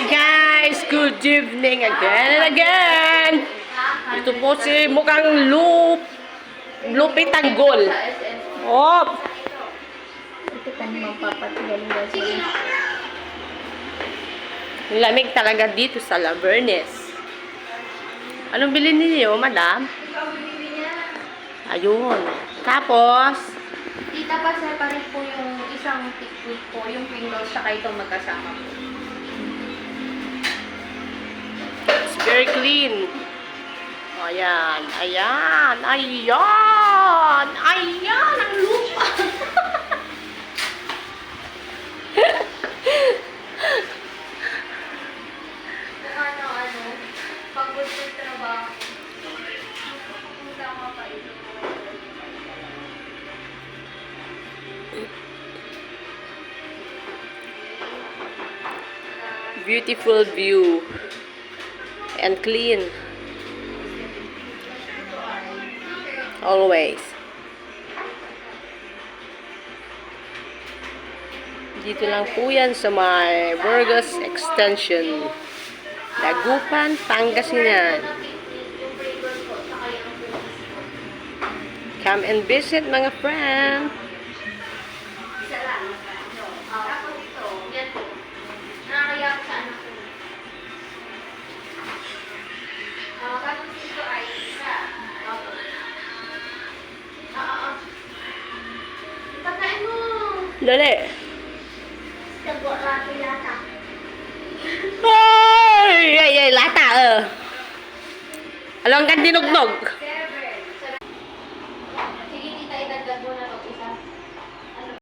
Hi guys! Good evening again and again! Ito po si mukhang lup, lupit tanggol. Oh! Ito ka naman papatigaling guys. Lamig talaga dito sa Lavernes. Anong bilhin ninyo, madam? Ayun. Tapos, Tita pa separate po yung isang tiktik po, yung Pringles, saka itong magkasama po. Very clean. Ayan, ayan, ayan, ayan, ang lupa. Ano, ano, sa trabaho. Kung tama pa ito. Beautiful view. And clean. Always. Dito lang po yan sa may Burgos Extension. Dagupan, Pangasinan. Come and visit mga friend. Dali. Ay, ay, ay, lata, eh. Alam kang dinugnog.